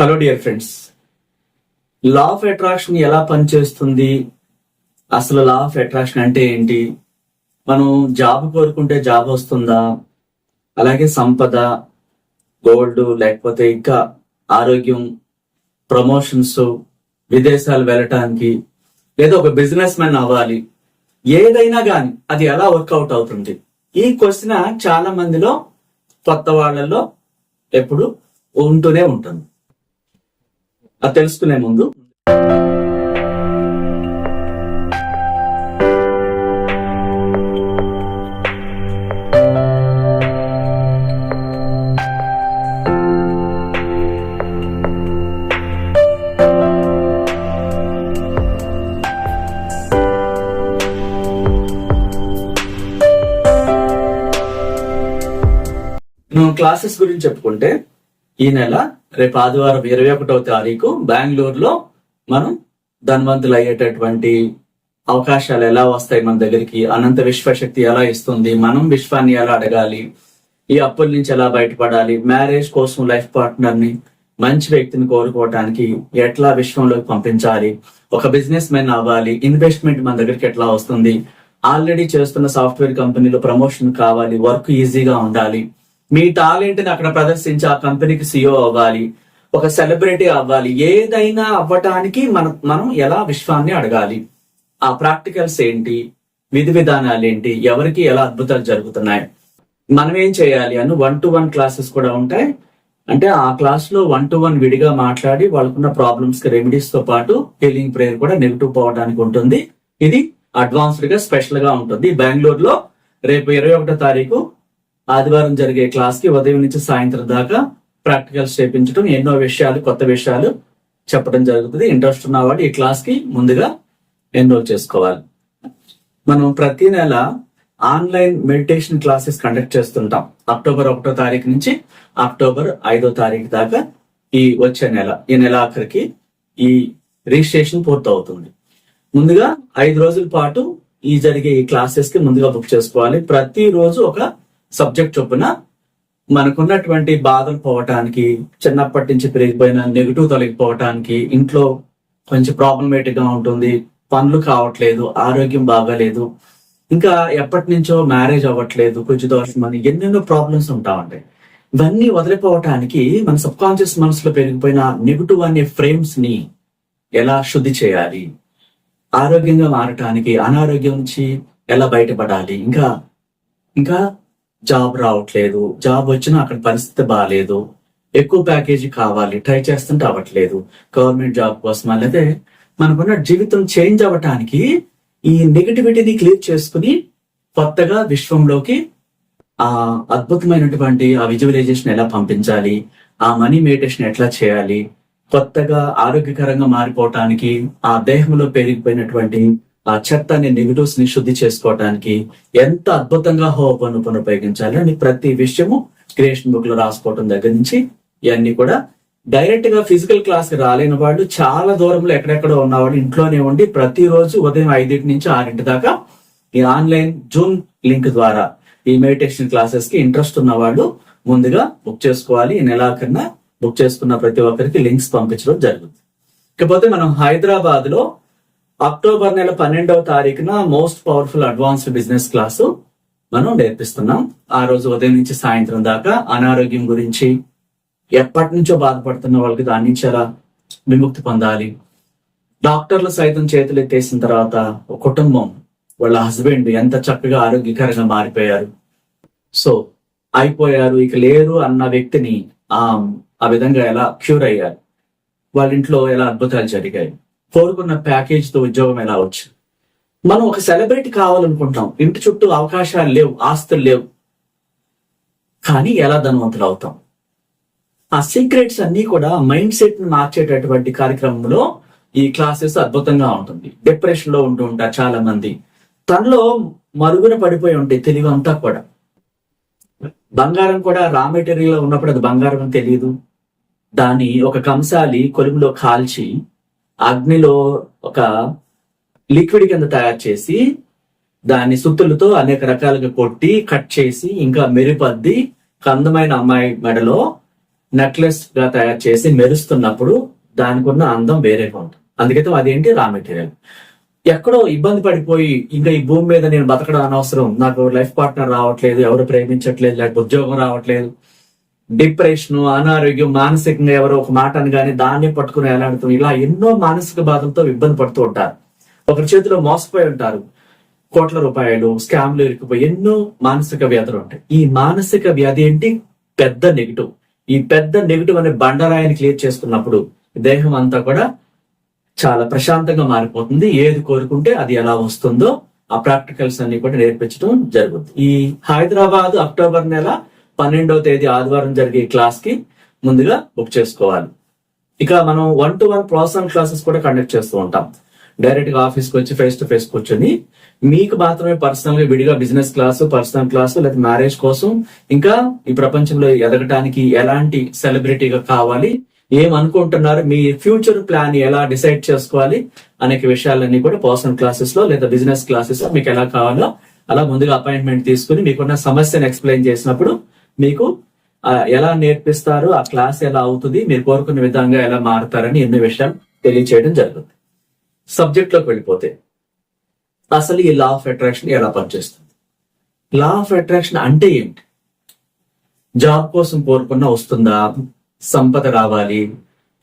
Hello dear friends law of attraction ఎలా పనిచేస్తుంది? అసలు లా ఆఫ్ అట్రాక్షన్ అంటే ఏంటి? మనం జాబ్ కోరుకుంటే జాబ్ వస్తుందా? అలాగే సంపద గోల్డ్ లేకపోతే ఇంకా ఆరోగ్యం ప్రమోషన్స్ విదేశాలు వెళ్ళటానికి లేదా ఒక బిజినెస్ మ్యాన్ అవ్వాలి. ఏదైనా కానీ అది ఎలా వర్కౌట్ అవుతుంది? ఈ క్వశ్చన్ చాలా మందిలో కొత్త వాళ్ళలో ఎప్పుడు ఉంటూనే ఉంటుంది. అది తెలుసుకునే ముందు. క్లాసెస్ గురించి చెప్పుకుంటే ఈ నెల రేపు ఆదివారం ఇరవై ఒకటవ తారీఖు బెంగళూరులో మనం ధనవంతులు అయ్యేటటువంటి అవకాశాలు ఎలా వస్తాయి మన దగ్గరికి? అనంత విశ్వశక్తి ఎలా ఇస్తుంది? మనం విశ్వాన్ని ఎలా అడగాలి? ఈ అప్పుల నుంచి ఎలా బయటపడాలి? మ్యారేజ్ కోసం లైఫ్ పార్ట్నర్ని మంచి వ్యక్తిని కోరుకోవటానికి ఎట్లా విశ్వంలోకి పంపించాలి? ఒక బిజినెస్ మెన్ అవ్వాలి. ఇన్వెస్ట్మెంట్ మన దగ్గరికి ఎట్లా వస్తుంది? ఆల్రెడీ చేస్తున్న సాఫ్ట్వేర్ కంపెనీలో ప్రమోషన్ కావాలి. వర్క్ ఈజీగా ఉండాలి. మీ టాలెంట్ని అక్కడ ప్రదర్శించి ఆ కంపెనీకి సిఇఓ అవ్వాలి ఒక సెలబ్రిటీ అవ్వాలి ఏదైనా అవ్వటానికి మనం మనం ఎలా విశ్వాన్ని అడగాలి? ఆ ప్రాక్టికల్స్ ఏంటి? విధి విధానాలు ఏంటి? ఎవరికి ఎలా అద్భుతాలు జరుగుతున్నాయి? మనం ఏం చేయాలి? అని వన్ టు వన్ క్లాసెస్ కూడా ఉంటాయి. అంటే ఆ క్లాస్లో వన్ టు వన్ విడిగా మాట్లాడి వాళ్ళకున్న ప్రాబ్లమ్స్కి రెమెడీస్తో పాటు హీలింగ్ ప్రేయర్ కూడా నెగిటివ్ పోవడానికి ఉంటుంది. ఇది అడ్వాన్స్డ్గా స్పెషల్గా ఉంటుంది. బెంగళూరులో రేపు ఇరవై ఒకటో తారీఖు ఆదివారం జరిగే క్లాస్కి ఉదయం నుంచి సాయంత్రం దాకా ప్రాక్టికల్స్ చేపించడం ఎన్నో విషయాలు కొత్త విషయాలు చెప్పడం జరుగుతుంది. ఇంట్రెస్ట్ ఉన్న వాళ్ళు ఈ క్లాస్కి ముందుగా ఎన్రోల్ చేసుకోవాలి. మనం ప్రతి నెల ఆన్లైన్ మెడిటేషన్ క్లాసెస్ కండక్ట్ చేస్తుంటాం. అక్టోబర్ ఒకటో తారీఖు నుంచి అక్టోబర్ ఐదో తారీఖు దాకా ఈ వచ్చే నెల ఈ నెల ఆఖరికి ఈ రిజిస్ట్రేషన్ పూర్తవుతుంది. ముందుగా ఐదు రోజుల పాటు ఈ జరిగే ఈ క్లాసెస్కి ముందుగా బుక్ చేసుకోవాలి. ప్రతి రోజు ఒక సబ్జెక్ట్ చొప్పున మనకున్నటువంటి బాధలు పోవటానికి చిన్నప్పటి నుంచి పెరిగిపోయిన నెగిటివ్ తొలగిపోవటానికి ఇంట్లో కొంచెం ప్రాబ్లమేటిక్గా ఉంటుంది పనులు కావట్లేదు ఆరోగ్యం బాగాలేదు ఇంకా ఎప్పటి నుంచో మ్యారేజ్ అవ్వట్లేదు కొంచెం దోషం అని ఎన్నెన్నో ప్రాబ్లమ్స్ ఉంటా ఉంటాయి. ఇవన్నీ వదిలిపోవటానికి మన సబ్ కాన్షియస్ మనసులో పెరిగిపోయిన నెగిటివ్ అనే ఫ్రేమ్స్ని ఎలా శుద్ధి చేయాలి? ఆరోగ్యంగా మారటానికి అనారోగ్యం నుంచి ఎలా బయటపడాలి? ఇంకా ఇంకా జాబ్ రావట్లేదు జాబ్ వచ్చినా అక్కడ పరిస్థితి బాగాలేదు ఎక్కువ ప్యాకేజీ కావాలి ట్రై చేస్తుంటే అవ్వట్లేదు గవర్నమెంట్ జాబ్ కోసం అలాగే మనకున్న జీవితం చేంజ్ అవ్వటానికి ఈ నెగిటివిటీని క్లియర్ చేసుకుని కొత్తగా విశ్వంలోకి ఆ అద్భుతమైనటువంటి ఆ విజువలైజేషన్ ఎలా పంపించాలి ఆ మనీ మెడిటేషన్ ఎట్లా చేయాలి కొత్తగా ఆరోగ్యకరంగా మారిపోవటానికి ఆ దేహంలో పెరిగిపోయినటువంటి ఆ చెత్తని నెగిటివ్స్ని శుద్ధి చేసుకోవటానికి ఎంత అద్భుతంగా హోపను ఉపయోగించాలి అని ప్రతి విషయము క్రియేషన్ బుక్లో రాసుకోవటం దగ్గర నుంచి ఇవన్నీ కూడా డైరెక్ట్గా ఫిజికల్ క్లాస్కి రాలేని వాళ్ళు చాలా దూరంలో ఎక్కడెక్కడ ఉన్నవాళ్ళు ఇంట్లోనే ఉండి ప్రతిరోజు ఉదయం ఐదింటి నుంచి ఆరింటి దాకా ఈ ఆన్లైన్ జూమ్ లింక్ ద్వారా ఈ మెడిటేషన్ క్లాసెస్కి ఇంట్రెస్ట్ ఉన్న వాళ్ళు ముందుగా బుక్ చేసుకోవాలి. ఈ నెలాఖరిన బుక్ చేసుకున్న ప్రతి ఒక్కరికి లింక్స్ పంపించడం జరుగుతుంది. ఇకపోతే మనం హైదరాబాద్లో అక్టోబర్ నెల పన్నెండవ తారీఖున most powerful advanced business class మనం నేర్పిస్తున్నాం. ఆ రోజు ఉదయం నుంచి సాయంత్రం దాకా అనారోగ్యం గురించి ఎప్పటి నుంచో బాధపడుతున్న వాళ్ళకి దాని నుంచి ఎలా విముక్తి పొందాలి. డాక్టర్లు సైతం చేతులు ఎత్తేసిన తర్వాత ఒక కుటుంబం వాళ్ళ హస్బెండ్ ఎంత చక్కగా ఆరోగ్యకరంగా మారిపోయారు. సో అయిపోయారు ఇక లేరు అన్న వ్యక్తిని ఆ విధంగా ఎలా క్యూర్ అయ్యారు? వాళ్ళ ఇంట్లో ఎలా అద్భుతాలు జరిగాయి? కోరుకున్న ప్యాకేజ్తో ఉద్యోగం ఎలా వచ్చింది మనం ఒక సెలబ్రిటీ కావాలనుకుంటాం ఇంటి చుట్టూ అవకాశాలు లేవు ఆస్తులు లేవు. కానీ ఎలా ధనవంతులు అవుతాం? ఆ సీక్రెట్స్ అన్ని కూడా మైండ్ సెట్ని మార్చేటటువంటి కార్యక్రమంలో ఈ క్లాసెస్ అద్భుతంగా ఉంటుంది. డిప్రెషన్లో ఉంటూ ఉంటారు చాలా మంది తనలో మరుగున పడిపోయి ఉంటాయి తెలివి అంతా కూడా. బంగారం కూడా రా మెటీరియల్ ఉన్నప్పుడు అది బంగారం అని తెలియదు దాన్ని ఒక కంసాలి కొలుములో కాల్చి అగ్నిలో ఒక లిక్విడ్ కింద తయారు చేసి దాన్ని సుత్తులతో అనేక రకాలుగా కొట్టి కట్ చేసి ఇంకా మెరుపద్ది కందమైన అమ్మాయి మెడలో నెక్లెస్గా తయారు చేసి మెరుస్తున్నప్పుడు దానికి ఉన్న అందం వేరేగా ఉంటుంది అందుకైతే అదేంటి? Raw material. ఎక్కడో ఇబ్బంది పడిపోయి ఇంకా ఈ భూమి మీద నేను బతకడం అనవసరం. నాకు లైఫ్ పార్ట్నర్ రావట్లేదు ఎవరు ప్రేమించట్లేదు లేకపోతే ఉద్యోగం రావట్లేదు. డిప్రెషన్ అనారోగ్యం మానసికంగా ఎవరో ఒక మాట కానీ దాన్ని పట్టుకుని ఎలాడుతాం. ఇలా ఎన్నో మానసిక బాధలతో ఇబ్బంది పడుతూ ఉంటారు. ఒకరి చేతిలో మోసపోయి ఉంటారు. కోట్ల రూపాయలు స్కామ్లు ఇరుక్కుపోయి ఎన్నో మానసిక వ్యాధులు ఉంటాయి. ఈ మానసిక వ్యాధి ఏంటి? పెద్ద నెగిటివ్. ఈ పెద్ద నెగిటివ్ అనే బండరాయిని క్లియర్ చేసుకున్నప్పుడు దేహం అంతా కూడా చాలా ప్రశాంతంగా మారిపోతుంది. ఏది కోరుకుంటే అది ఎలా వస్తుందో ఆ ప్రాక్టికల్స్ అన్ని కూడా నేర్పించడం జరుగుతుంది. ఈ హైదరాబాద్ అక్టోబర్ నెల పన్నెండవ తేదీ ఆదివారం జరిగే క్లాస్కి ముందుగా బుక్ చేసుకోవాలి. ఇక మనం one to one process classes కూడా కండక్ట్ చేస్తూ ఉంటాం. డైరెక్ట్గా ఆఫీస్కి వచ్చి ఫేస్ టు ఫేస్ కూర్చొని మీకు మాత్రమే పర్సనల్గా విడిగా బిజినెస్ క్లాసు పర్సనల్ క్లాసు లేదా మ్యారేజ్ కోసం ఇంకా ఈ ప్రపంచంలో ఎదగటానికి ఎలాంటి సెలబ్రిటీగా కావాలి ఏమనుకుంటున్నారు మీ ఫ్యూచర్ ప్లాన్ ఎలా డిసైడ్ చేసుకోవాలి అనేక విషయాలన్నీ కూడా పర్సనల్ క్లాసెస్లో లేదా బిజినెస్ క్లాసెస్లో మీకు ఎలా కావాలో అలా ముందుగా అపాయింట్మెంట్ తీసుకుని మీకున్న సమస్యను ఎక్స్ప్లెయిన్ చేసినప్పుడు మీకు ఎలా నేర్పిస్తారు ఆ క్లాస్ ఎలా అవుతుంది మీరు కోరుకున్న విధంగా ఎలా మారుతారని ఎన్నో విషయాలు తెలియచేయడం జరుగుతుంది. సబ్జెక్ట్లోకి వెళ్ళిపోతే అసలు ఈ లా ఆఫ్ అట్రాక్షన్ ఎలా పనిచేస్తుంది? లా ఆఫ్ అట్రాక్షన్ అంటే ఏంటి? జాబ్ కోసం కోరుకున్న వస్తుందా? సంపద రావాలి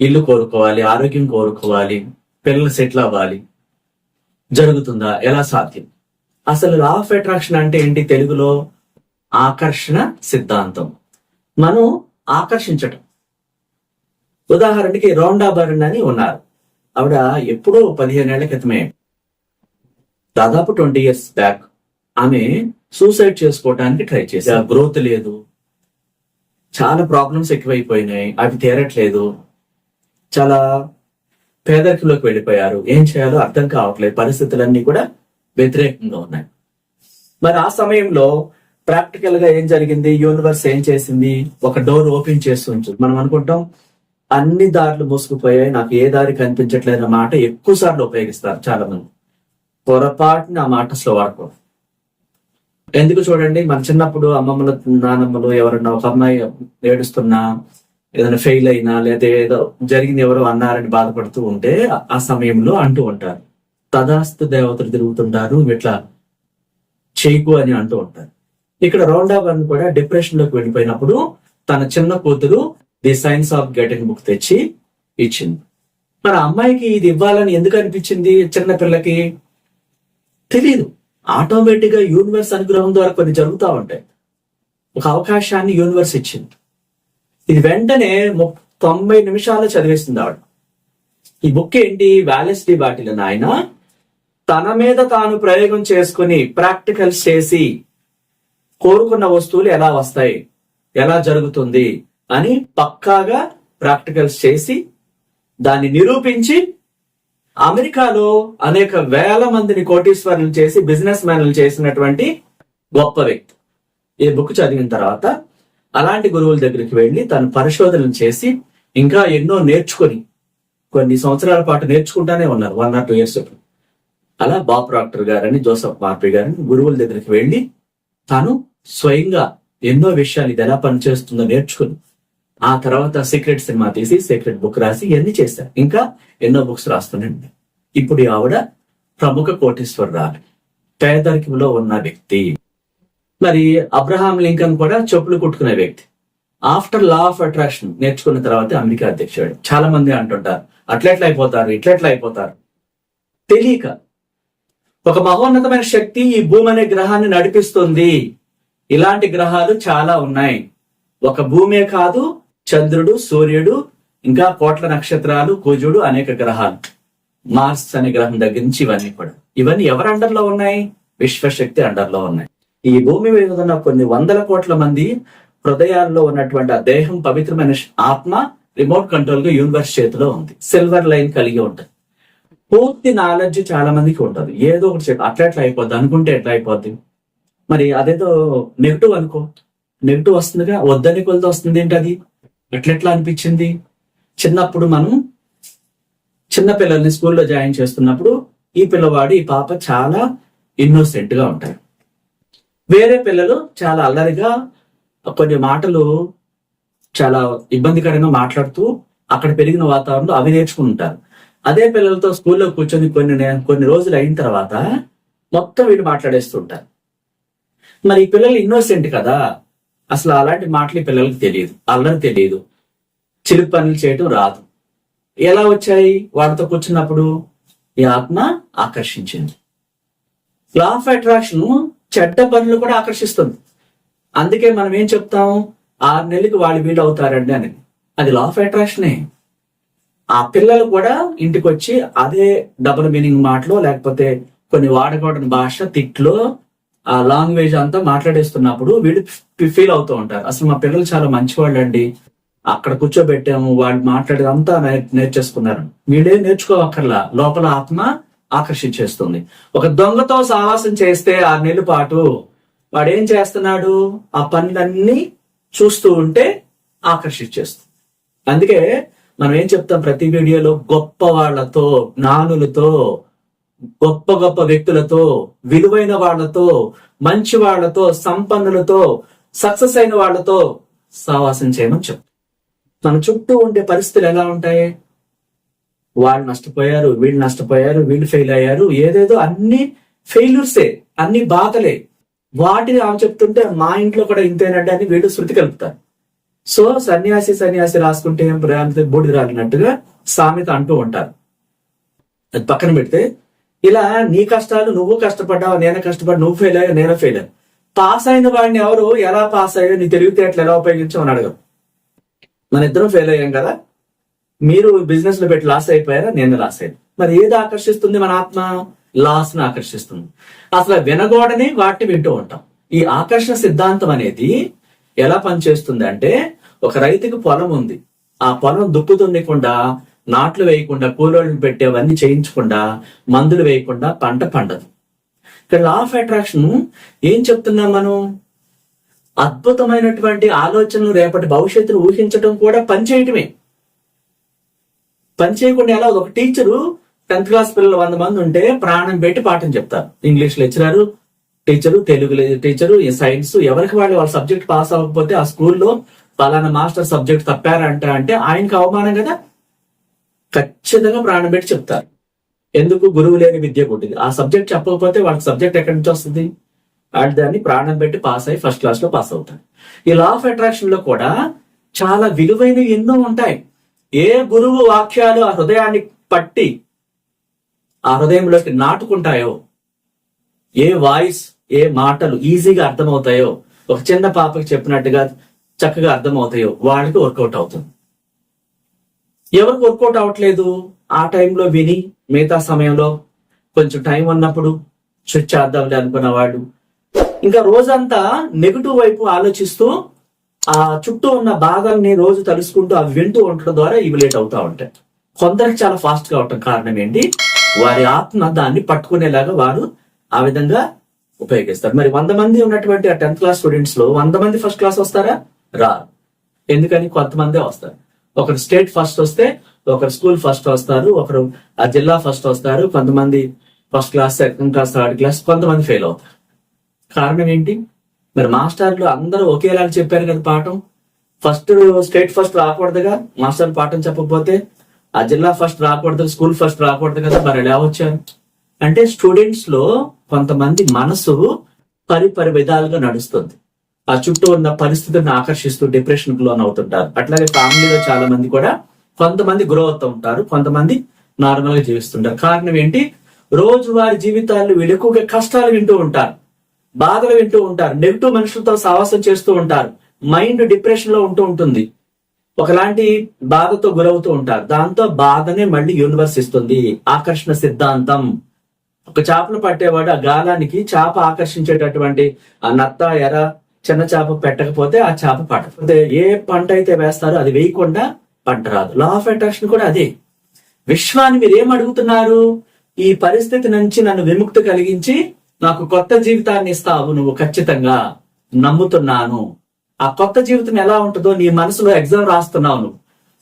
ఇల్లు కోరుకోవాలి ఆరోగ్యం కోరుకోవాలి పిల్లలు సెటిల్ అవ్వాలి. జరుగుతుందా? ఎలా సాధ్యం? అసలు లా ఆఫ్ అట్రాక్షన్ అంటే ఏంటి తెలుగులో? ఆకర్షణ సిద్ధాంతం. మనం ఆకర్షించటం. ఉదాహరణకి రోండా బరణ్ అని ఉన్నారు. ఆవిడ ఎప్పుడో పదిహేను ఏళ్ళ క్రితమే. దాదాపు ట్వంటీ ఇయర్స్ బ్యాక్ ఆమె సూసైడ్ చేసుకోవడానికి ట్రై చేశారు గ్రోత్ లేదు. చాలా ప్రాబ్లమ్స్ ఎక్కువైపోయినాయి. అవి తీరట్లేదు. చాలా పేదరికంలోకి వెళ్ళిపోయారు. ఏం చేయాలో అర్థం కావట్లేదు. పరిస్థితులన్నీ కూడా వ్యతిరేకంగా ఉన్నాయి. మరి ఆ సమయంలో ప్రాక్టికల్గా ఏం జరిగింది? యూనివర్స్ ఏం చేసింది? ఒక డోర్ ఓపెన్ చేస్తూ ఉంచుంది మనం అనుకుంటాం అన్ని దారులు మూసుకుపోయాయి. నాకు ఏ దారి కనిపించట్లేదు అన్న మాట ఎక్కువ సార్లు ఉపయోగిస్తారు చాలా మంది పొరపాటున ఆ మాట అసలు వాడుకో ఎందుకు చూడండి మన చిన్నప్పుడు అమ్మమ్మలు నానమ్మలు ఎవరన్నా ఒక అమ్మాయి ఏడుస్తున్నా ఏదైనా ఫెయిల్ అయినా లేదా ఏదో జరిగింది ఎవరో అన్నారని బాధపడుతూ ఉంటే ఆ- ఆ సమయంలో అంటూ ఉంటారు. తదాస్తు దేవతలు తిరుగుతుంటారు ఇట్లా చేయకు అని అంటూ ఉంటారు. ఇక్కడ రౌండా వన్ కూడా డిప్రెషన్లోకి వెళ్ళిపోయినప్పుడు తన చిన్న కూతురు the science of getting book తెచ్చి ఇచ్చింది. మరి అమ్మాయికి ఇది ఇవ్వాలని ఎందుకు అనిపించింది చిన్న పిల్లకి? తెలియదు ఆటోమేటిక్గా యూనివర్స్ అనుగ్రహం ద్వారా కొన్ని జరుగుతూ ఉంటాయి. ఒక అవకాశాన్ని యూనివర్స్ ఇచ్చింది. ఇది వెంటనే ము- తొంభై నిమిషాలు చదివేసింది ఆవిడ. ఈ బుక్ ఏంటి? వ్యాలెస్ బాటిల్ ఆయన తన మీద తాను ప్రయోగం చేసుకుని ప్రాక్టికల్స్ చేసి కోరుకున్న వస్తువులు ఎలా వస్తాయి? ఎలా జరుగుతుంది? అని పక్కాగా ప్రాక్టికల్స్ చేసి దాన్ని నిరూపించి అమెరికాలో అనేక వేల మందిని కోటీశ్వరులు చేసి బిజినెస్ మ్యాన్లు చేసినటువంటి గొప్ప వ్యక్తి. ఈ బుక్ చదివిన తర్వాత అలాంటి గురువుల దగ్గరికి వెళ్ళి తను పరిశోధనలు చేసి ఇంకా ఎన్నో నేర్చుకొని కొన్ని సంవత్సరాల పాటు నేర్చుకుంటానే ఉన్నారు వన్ ఆర్ టూ ఇయర్స్ అలా బాబ్ ప్రాక్టర్ గారని జోసఫ్ మార్పి గారని గురువుల దగ్గరికి వెళ్ళి తాను స్వయంగా ఎన్నో విషయాలు ఇది ఎలా పనిచేస్తుందో నేర్చుకుని ఆ తర్వాత సీక్రెట్ సినిమా తీసి సీక్రెట్ బుక్ రాసి ఇవన్నీ చేశారు. ఇంకా ఎన్నో బుక్స్ రాస్తుండండి ఇప్పుడు ఆవిడ ప్రముఖ కోటేశ్వరరాలు పేదరికంలో ఉన్న వ్యక్తి. మరి అబ్రహాం లింకన్ కూడా చెప్పులు కుట్టుకునే వ్యక్తి. ఆఫ్టర్ లా ఆఫ్ అట్రాక్షన్ నేర్చుకున్న తర్వాత అమెరికా అధ్యక్షుడు. చాలా మంది అంటుంటారు అట్లెట్లా అయిపోతారు ఇట్లెట్లా అయిపోతారు? తెలియక ఒక మహోన్నతమైన శక్తి ఈ భూమి అనే గ్రహాన్ని నడిపిస్తుంది. ఇలాంటి గ్రహాలు చాలా ఉన్నాయి. ఒక భూమే కాదు చంద్రుడు సూర్యుడు ఇంకా కోట్ల నక్షత్రాలు కుజుడు అనేక గ్రహాలు. మార్స్ అనే గ్రహం దగ్గర నుంచి ఇవన్నీ కూడా. ఇవన్నీ ఎవరి అండర్లో ఉన్నాయి? విశ్వశక్తి అండర్లో ఉన్నాయి. ఈ భూమి మీద ఉన్న కొన్ని వందల కోట్ల మంది హృదయాల్లో ఉన్నటువంటి ఆ దేహం పవిత్రమైన ఆత్మ రిమోట్ కంట్రోల్గా యూనివర్స్ చేతిలో ఉంది. సిల్వర్ లైన్ కలిగి ఉంటుంది. పూర్తి నాలెడ్జ్ చాలా మందికి ఉంటుంది. ఏదో ఒకటి చెప్పి. అట్లా ఎట్లా అయిపోద్ది? అనుకుంటే ఎట్లా అయిపోద్ది? మరి అదేదో నెగిటివ్ అనుకో. నెగిటివ్ వస్తుందిగా వద్దని కొలత వస్తుంది ఏంటి అది ఎట్లెట్లా అనిపించింది? చిన్నప్పుడు మనం చిన్న పిల్లల్ని స్కూల్లో జాయిన్ చేస్తున్నప్పుడు ఈ పిల్లవాడు ఈ పాప చాలా ఇన్నోసెంట్గా ఉంటారు. వేరే పిల్లలు చాలా అల్లరిగా కొన్ని మాటలు చాలా ఇబ్బందికరంగా మాట్లాడుతూ అక్కడ పెరిగిన వాతావరణంలో అవి నేర్చుకుంటారు. అదే పిల్లలతో స్కూల్లో కూర్చొని కొన్ని కొన్ని రోజులు అయిన తర్వాత మొత్తం వీళ్ళు మాట్లాడేస్తుంటారు. మరి ఈ పిల్లలు ఇన్నోసెంట్ కదా? అసలు అలాంటి మాటలు పిల్లలకు పిల్లలకి తెలియదు. అల్లరి తెలియదు. చిలిపి పనులు చేయటం రాదు. ఎలా వచ్చాయి? వాటితో కూర్చున్నప్పుడు ఈ ఆత్మ ఆకర్షించింది. లా ఆఫ్ అట్రాక్షన్ చెడ్డ పనులు కూడా ఆకర్షిస్తుంది. అందుకే మనం ఏం చెప్తాం? ఆరు నెలలకు వాళ్ళు వీళ్ళు అవుతారండి అని. అది లా ఆఫ్ అట్రాక్షనే ఆ పిల్లలు కూడా ఇంటికి వచ్చి అదే డబుల్ మీనింగ్ మాటలో లేకపోతే కొన్ని వాడకూడని భాష తిట్లో లాంగ్వేజ్ అంతా మాట్లాడేస్తున్నప్పుడు వీళ్ళు ఫీల్ అవుతూ ఉంటారు. అసలు మా పిల్లలు చాలా మంచివాళ్ళు అండి అక్కడ కూర్చోబెట్టాము వాళ్ళు మాట్లాడేది అంతా నేర్చేసుకున్నారు. వీళ్ళేం నేర్చుకోవక్కర్లా. లోపల ఆత్మ ఆకర్షించేస్తుంది. ఒక దొంగతో సావాసం చేస్తే ఆరు నెలల పాటు వాడు ఏం చేస్తున్నాడు? ఆ పనులన్నీ చూస్తూ ఉంటే ఆకర్షించేస్తుంది. అందుకే మనం ఏం చెప్తాం ప్రతి వీడియోలో? గొప్ప వాళ్ళతో జ్ఞానులతో గొప్ప గొప్ప వ్యక్తులతో విలువైన వాళ్ళతో మంచి వాళ్ళతో సంపన్నులతో సక్సెస్ అయిన వాళ్ళతో సావాసం చేయమని చెప్తాం. మన చుట్టూ ఉండే పరిస్థితులు ఎలా ఉంటాయి? వాళ్ళు నష్టపోయారు వీళ్ళు నష్టపోయారు వీళ్ళు ఫెయిల్ అయ్యారు ఏదేదో అన్ని ఫెయిల్యూర్సే అన్ని బాధలే. వాటిని ఆమె చెప్తుంటే మా ఇంట్లో కూడా ఇంతేనండి అని వీళ్ళు శృతి కలుపుతారు. సో సన్యాసి సన్యాసి రాసుకుంటే ఏం ప్రయాణితే బూడిద రాలినట్టుగా సామెత అంటూ ఉంటారు. అది పక్కన పెడితే ఇలా నీ కష్టాలు నువ్వు కష్టపడ్డావు నేను కష్టపడి నువ్వు ఫెయిల్ అయ్యా నేను ఫెయిల్ అయ్యా పాస్ అయిన వాడిని ఎవరు? ఎలా పాస్ అయ్యో నీ తెలివితేటలు ఎలా ఉపయోగించావు అడగం. మన ఇద్దరం ఫెయిల్ అయ్యాం కదా? మీరు బిజినెస్లో పెట్టి లాస్ అయిపోయారా? నేను లాస్ అయ్యాను. మరి ఏది ఆకర్షిస్తుంది మన ఆత్మ? లాస్ను ఆకర్షిస్తుంది. అసలు వినగోడని వాటిని వింటూ ఉంటాం. ఈ ఆకర్షణ సిద్ధాంతం అనేది ఎలా పనిచేస్తుంది అంటే ఒక రైతుకి పొలం ఉంది. ఆ పొలం దుక్కు దున్నకుండా నాట్లు వేయకుండా కూలోళ్ళని పెట్టేవన్నీ చేయించకుండా మందులు వేయకుండా పంట పండదు. ఇక్కడ లా ఆఫ్ అట్రాక్షన్ ఏం చెప్తున్నాం మనం? అద్భుతమైనటువంటి ఆలోచనలు రేపటి భవిష్యత్తును ఊహించడం కూడా పనిచేయటమే పని చేయకుండా ఎలా? ఒక టీచరు టెన్త్ క్లాస్ పిల్లలు వంద మంది ఉంటే ప్రాణం పెట్టి పాఠం చెప్తారు. English lecturer teacher Telugu teacher ఈ సైన్స్ ఎవరికి వాళ్ళు వాళ్ళ సబ్జెక్ట్ పాస్ అవ్వకపోతే ఆ స్కూల్లో పలానా మాస్టర్ సబ్జెక్ట్ తప్పారంట అంటే ఆయనకి అవమానం కదా? ఖచ్చితంగా ప్రాణం పెట్టి చెప్తారు. ఎందుకు గురువు లేని విద్య పుట్టింది ఆ సబ్జెక్ట్ చెప్పకపోతే వాళ్ళకి సబ్జెక్ట్ ఎక్కడి నుంచి వస్తుంది? వాళ్ళు దాన్ని ప్రాణం పెట్టి పాస్ అయ్యి ఫస్ట్ క్లాస్లో పాస్ అవుతారు. ఈ లా ఆఫ్ అట్రాక్షన్లో కూడా చాలా విలువైనవి ఎన్నో ఉంటాయి. ఏ గురువు వాక్యాలు ఆ హృదయాన్ని పట్టి ఆ హృదయంలోకి నాటుకుంటాయో ఏ వాయిస్ ఏ మాటలు ఈజీగా అర్థమవుతాయో ఒక చిన్న పాపకి చెప్పినట్టుగా చక్కగా అర్థమవుతాయో వాళ్ళకి వర్కౌట్ అవుతుంది. ఎవరికి వర్కౌట్ అవ్వట్లేదు ఆ టైంలో విని మిగతా సమయంలో కొంచెం టైం ఉన్నప్పుడు స్విచ్ చేద్దాంలే అనుకున్నవాడు ఇంకా రోజంతా నెగిటివ్ వైపు ఆలోచిస్తూ ఆ చుట్టూ ఉన్న బాధల్ని రోజు తలుసుకుంటూ అవి వింటూ ఉండటం ద్వారా ఇవి లేట్ అవుతా ఉంటాయి. కొందరికి చాలా ఫాస్ట్గా అవటం కారణం ఏంటి? వారి ఆత్మ దాన్ని పట్టుకునేలాగా వారు ఆ విధంగా ఉపయోగిస్తారు. మరి వంద మంది ఉన్నటువంటి ఆ టెన్త్ క్లాస్ స్టూడెంట్స్లో వంద మంది ఫస్ట్ క్లాస్ వస్తారా? రారు. ఎందుకని? కొంతమందే వస్తారు. ఒకరు స్టేట్ ఫస్ట్ వస్తే ఒకరు స్కూల్ ఫస్ట్ వస్తారు ఒకరు ఆ జిల్లా ఫస్ట్ వస్తారు. కొంతమంది first class second class third class కొంతమంది ఫెయిల్ అవుతారు. కారణం ఏంటి? మరి మాస్టర్లు అందరూ ఒకేలా చెప్పారు కదా పాఠం. ఫస్ట్ స్టేట్ ఫస్ట్ రాకూడదుగా మాస్టర్ పాఠం చెప్పకపోతే ఆ జిల్లా ఫస్ట్ రాకూడదు స్కూల్ ఫస్ట్ రాకూడదు కదా మరి ఎలా వచ్చారు? అంటే స్టూడెంట్స్లో కొంతమంది మనసు పరిపరి విధాలుగా నడుస్తుంది. ఆ చుట్టూ ఉన్న పరిస్థితులను ఆకర్షిస్తూ డిప్రెషన్కు లోన్ అవుతుంటారు అట్లాగే ఫ్యామిలీలో చాలా మంది కూడా కొంతమంది గ్రో అవుతూ ఉంటారు కొంతమంది నార్మల్గా జీవిస్తుంటారు. కారణం ఏంటి? రోజు వారి జీవితాల్లో వీళ్ళు ఎక్కువగా కష్టాలు వింటూ ఉంటారు బాధలు వింటూ ఉంటారు నెగిటివ్ మనుషులతో సావాసం చేస్తూ ఉంటారు మైండ్ డిప్రెషన్లో ఉంటూ ఉంటుంది. ఒకలాంటి బాధతో గురవుతూ ఉంటారు. దాంతో బాధనే మళ్ళీ యూనివర్స్ ఇస్తుంది. ఆకర్షణ సిద్ధాంతం. ఒక చేపను పట్టేవాడు ఆ గాలానికి చేప ఆకర్షించేటటువంటి ఆ నత్త ఎర చిన్న చేప పెట్టకపోతే ఆ చేప పడకపోతే ఏ పంట అయితే వేస్తారో అది వేయకుండా పంట రాదు. లా ఆఫ్ అట్రాక్షన్ కూడా అదే. విశ్వాన్ని మీరు ఏం అడుగుతున్నారు? ఈ పరిస్థితి నుంచి నన్ను విముక్తి కలిగించి నాకు కొత్త జీవితాన్ని ఇస్తావు నువ్వు ఖచ్చితంగా. నమ్ముతున్నాను. ఆ కొత్త జీవితం ఎలా ఉంటుందో నీ మనసులో ఎగ్జామ్ రాస్తున్నావు నువ్వు.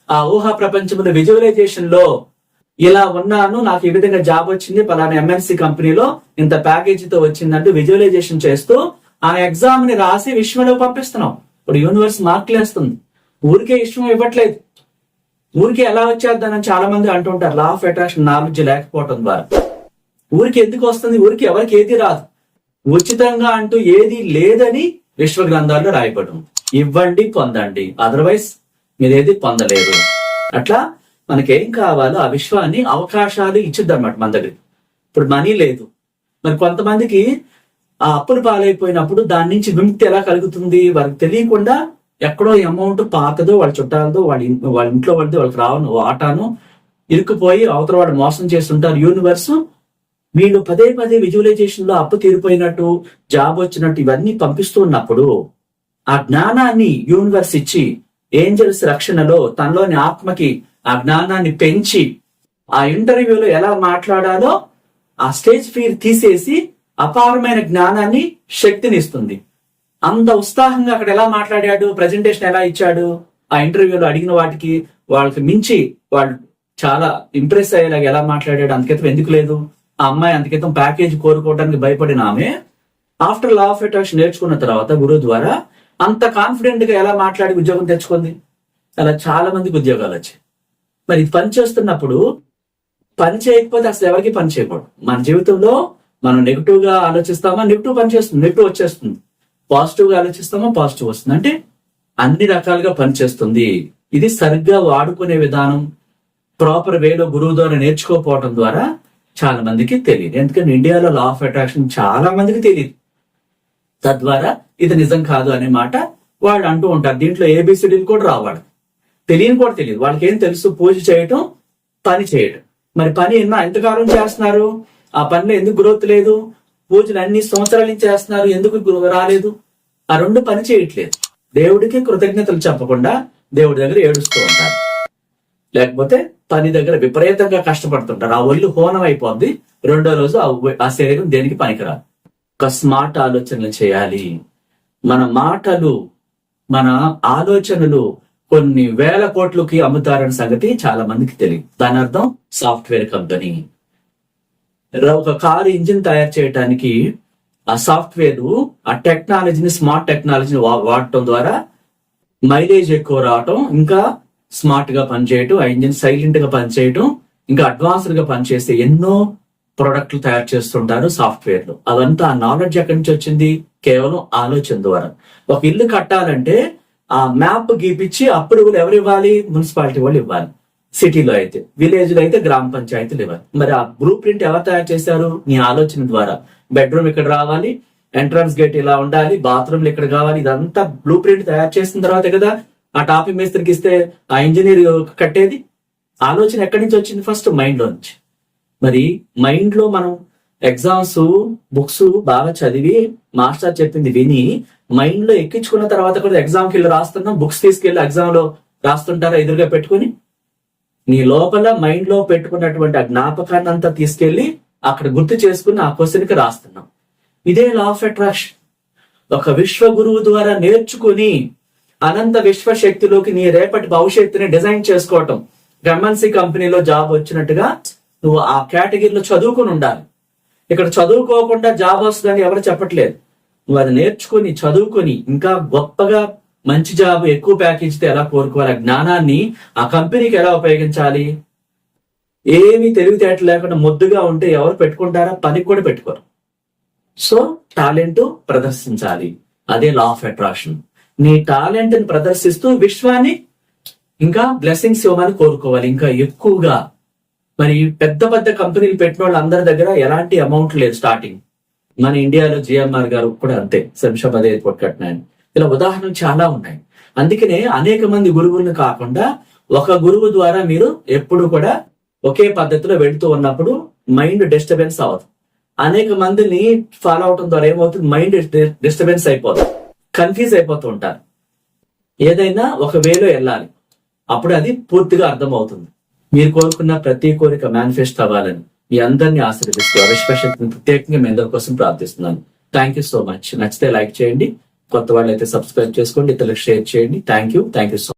ఆ ఊహా ప్రపంచంలో విజువలైజేషన్లో ఇలా ఉన్నాను నాకు ఈ విధంగా జాబ్ వచ్చింది పలానా ఎంఎన్సి కంపెనీలో ఇంత ప్యాకేజీతో వచ్చిందంటూ విజువలైజేషన్ చేస్తూ ఆ ఎగ్జామ్ని రాసి విశ్వంలో పంపిస్తున్నాం. ఇప్పుడు యూనివర్స్ మార్కులు వేస్తుంది ఊరికే ఇష్టం ఇవ్వట్లేదు. ఊరికి ఎలా వచ్చేద్దానని చాలా మంది అంటుంటారు. లా ఆఫ్ అట్రాక్షన్ నాలెడ్జ్ లేకపోవటం ద్వారా. ఊరికి ఎందుకు వస్తుంది? ఊరికి ఎవరికి ఏది రాదు? ఉచితంగా అంటూ ఏది లేదని విశ్వ గ్రంథాల్లో రాయబడి ఇవ్వండి పొందండి. అదర్వైజ్ మీరేది పొందలేదు అట్లా మనకేం కావాలో ఆ విశ్వాన్ని అవకాశాలు ఇచ్చిద్ది అనమాట మన దగ్గర ఇప్పుడు మనీ లేదు. మరి కొంతమందికి ఆ అప్పులు పాలైపోయినప్పుడు దాని నుంచి విముక్తి ఎలా కలుగుతుంది? వాళ్ళకి తెలియకుండా ఎక్కడో అమౌంట్ పాతదో వాళ్ళ చుట్టాలదో వాళ్ళ వాళ్ళ ఇంట్లో వాళ్ళది వాళ్ళకి రావను వాటాను ఇరుక్కుపోయి అవతల వాడు మోసం చేస్తుంటారు. యూనివర్స్ వీళ్ళు పదే పదే విజువలైజేషన్లో అప్పు తీరిపోయినట్టు జాబ్ వచ్చినట్టు ఇవన్నీ పంపిస్తున్నప్పుడు ఆ జ్ఞానాన్ని యూనివర్స్ ఇచ్చి ఏంజల్స్ రక్షణలో తనలోని ఆత్మకి ఆ జ్ఞానాన్ని పెంచి ఆ ఇంటర్వ్యూలో ఎలా మాట్లాడాలో ఆ స్టేజ్ ఫీర్ తీసేసి అపారమైన జ్ఞానాన్ని శక్తిని ఇస్తుంది అంత ఉత్సాహంగా అక్కడ ఎలా మాట్లాడాడు? ప్రజెంటేషన్ ఎలా ఇచ్చాడు? ఆ ఇంటర్వ్యూలో అడిగిన వాటికి వాళ్ళకి మించి వాళ్ళు చాలా ఇంప్రెస్ అయ్యేలాగా ఎలా మాట్లాడాడు? అందుకేతం ఎందుకు లేదు? ఆ అమ్మాయి అందుకేతం ప్యాకేజ్ కోరుకోవడానికి భయపడిన ఆమె. ఆఫ్టర్ లా ఆఫ్ అట్రాక్షన్ నేర్చుకున్న తర్వాత గురువు ద్వారా అంత కాన్ఫిడెంట్గా ఎలా మాట్లాడి ఉద్యోగం తెచ్చుకుంది? అలా చాలా మందికి ఉద్యోగాలు వచ్చాయి. మరి ఇది పని చేస్తున్నప్పుడు పని చేయకపోతే అసలు ఎవరికి పని చేయకూడదు. మన జీవితంలో మనం నెగిటివ్గా ఆలోచిస్తామా? నెగిటివ్ పనిచేస్తుంది. నెగిటివ్ వచ్చేస్తుంది. పాజిటివ్గా ఆలోచిస్తామా? పాజిటివ్ వస్తుంది. అంటే అన్ని రకాలుగా పనిచేస్తుంది. ఇది సరిగ్గా వాడుకునే విధానం ప్రాపర్ వేలో గురువు ద్వారా నేర్చుకోపోవటం ద్వారా చాలా మందికి తెలియదు. ఎందుకంటే ఇండియాలో లా ఆఫ్ అట్రాక్షన్ చాలా మందికి తెలియదు. తద్వారా ఇది నిజం కాదు అనే మాట వాళ్ళు అంటూ ఉంటారు. దీంట్లో ఏబిసిడీలు కూడా రావాలి. తెలియని కూడా తెలియదు. వాళ్ళకి ఏం తెలుసు? పూజ చేయటం పని చేయటం. మరి పని ఎన్నో ఎంతకాలం చేస్తున్నారు? ఆ పనిలో ఎందుకు గ్రోత్ లేదు? పూజలు అన్ని సంవత్సరాల నుంచి చేస్తున్నారు ఎందుకు రాలేదు? ఆ రెండు పని చేయట్లేదు. దేవుడికి కృతజ్ఞతలు చెప్పకుండా దేవుడి దగ్గర ఏడుస్తూ ఉంటారు. లేకపోతే పని దగ్గర విపరీతంగా కష్టపడుతుంటారు. ఆ ఒళ్ళు హోనం అయిపోద్ది. రెండో రోజు ఆ శరీరం దేనికి పనికిరాదు. ఒక స్మార్ట్ ఆలోచనలు చేయాలి. మన మాటలు మన ఆలోచనలు కొన్ని వేల కోట్లకి అమ్ముతారన్న సంగతి చాలా మందికి తెలియదు. దాని అర్థం సాఫ్ట్వేర్ కంపెనీ. ఒక కారు ఇంజిన్ తయారు చేయడానికి ఆ సాఫ్ట్వేర్ ఆ టెక్నాలజీని స్మార్ట్ టెక్నాలజీని వా- వాడటం ద్వారా మైలేజ్ ఎక్కువ రావటం ఇంకా స్మార్ట్గా పనిచేయటం ఆ ఇంజిన్ సైలెంట్గా పనిచేయటం ఇంకా అడ్వాన్స్డ్గా పనిచేస్తే ఎన్నో ప్రొడక్ట్లు తయారు చేస్తుంటారు సాఫ్ట్వేర్లు. అదంతా ఆ నాలెడ్జ్ ఎక్కడి నుంచి వచ్చింది? కేవలం ఆలోచన ద్వారా. ఒక ఇల్లు కట్టాలంటే ఆ మ్యాప్ గీపించి అప్రూవల్ ఎవరు ఇవ్వాలి మున్సిపాలిటీ వాళ్ళు ఇవ్వాలి. సిటీలో అయితే విలేజ్లో అయితే గ్రామ పంచాయతీలు ఇవ్వాలి. మరి ఆ బ్లూ ప్రింట్ ఎలా తయారు చేశారు? నీ ఆలోచన ద్వారా. బెడ్రూమ్ ఇక్కడ రావాలి ఎంట్రన్స్ గేట్ ఇలా ఉండాలి బాత్రూమ్లు ఇక్కడ కావాలి ఇదంతా బ్లూ ప్రింట్ తయారు చేసిన తర్వాత కదా ఆ టాపీ మేస్త్రికి ఇస్తే ఆ ఇంజనీర్ కట్టేది? ఆలోచన ఎక్కడి నుంచి వచ్చింది? ఫస్ట్ మైండ్లో నుంచి. మరి మైండ్లో మనం ఎగ్జామ్స్ బుక్స్ బాగా చదివి మాస్టర్ చెప్పింది విని మైండ్లో ఎక్కించుకున్న తర్వాత కూడా ఎగ్జామ్కి వెళ్ళి రాస్తున్నాం. బుక్స్ తీసుకెళ్ళి ఎగ్జామ్లో రాస్తుంటారా? ఎదురుగా పెట్టుకుని. నీ లోపల మైండ్లో పెట్టుకున్నటువంటి ఆ జ్ఞాపకాన్ని అంతా తీసుకెళ్ళి అక్కడ గుర్తు చేసుకుని ఆ క్వశ్చన్కి రాస్తున్నాం. ఇదే లా ఆఫ్ అట్రాక్షన్ ఒక విశ్వ గురువు ద్వారా నేర్చుకుని అనంత విశ్వ శక్తిలోకి నీ రేపటి భవిష్యత్తుని డిజైన్ చేసుకోవటం. ఎంఎన్సీ కంపెనీలో జాబ్ వచ్చినట్టుగా నువ్వు ఆ కేటగిరీలో చదువుకుని ఉండాలి. ఇక్కడ చదువుకోకుండా జాబ్ వస్తుందని ఎవరు చెప్పట్లేదు. నువ్వు అది నేర్చుకుని చదువుకొని ఇంకా గొప్పగా మంచి జాబ్ ఎక్కువ ప్యాకేజ్తో ఎలా కోరుకోవాలి? ఆ జ్ఞానాన్ని ఆ కంపెనీకి ఎలా ఉపయోగించాలి? ఏమీ తెలివితేటలు లేకుండా ముద్దుగా ఉంటే ఎవరు పెట్టుకుంటారా? పనికి కూడా పెట్టుకోరు. సో టాలెంట్ ప్రదర్శించాలి. అదే లా ఆఫ్ అట్రాక్షన్ నీ టాలెంట్ని ప్రదర్శిస్తూ విశ్వాన్ని ఇంకా బ్లెస్సింగ్స్ ఇవ్వమని కోరుకోవాలి. ఇంకా ఎక్కువగా మరి పెద్ద పెద్ద కంపెనీలు పెట్టిన వాళ్ళందరి దగ్గర ఎలాంటి అమౌంట్ లేదు స్టార్టింగ్ మన ఇండియాలో జిఎంఆర్ గారు కూడా అంతే. శంషాబాద్ ఎయిర్పోర్ట్ కట్టినాయని ఇలా ఉదాహరణలు చాలా ఉన్నాయి. అందుకనే అనేక మంది గురువులను కాకుండా ఒక గురువు ద్వారా మీరు ఎప్పుడు కూడా ఒకే పద్ధతిలో వెళుతూ ఉన్నప్పుడు మైండ్ డిస్టర్బెన్స్ అవ్వదు. అనేక మందిని ఫాలో అవటం ద్వారా ఏమవుతుంది? మైండ్ డిస్టర్బెన్స్ అయిపోతుంది కన్ఫ్యూజ్ అయిపోతూ ఉంటారు. ఏదైనా ఒక వేలో వెళ్ళాలి. అప్పుడు అది పూర్తిగా అర్థమవుతుంది. మీరు కోరుకున్న ప్రతి కోరిక మేనిఫెస్ట్ అవ్వాలని మీ అందరినీ ఆశీర్వదిస్తూ అవిశ్వశక్తిని ప్రత్యేకంగా మీ అందరి కోసం ప్రార్థిస్తున్నాను. థ్యాంక్ యూ సో మచ్ నచ్చితే లైక్ చేయండి. కొత్త వాళ్ళు అయితే సబ్స్క్రైబ్ చేసుకోండి ఇతరులకు షేర్ చేయండి. Thank you thank you so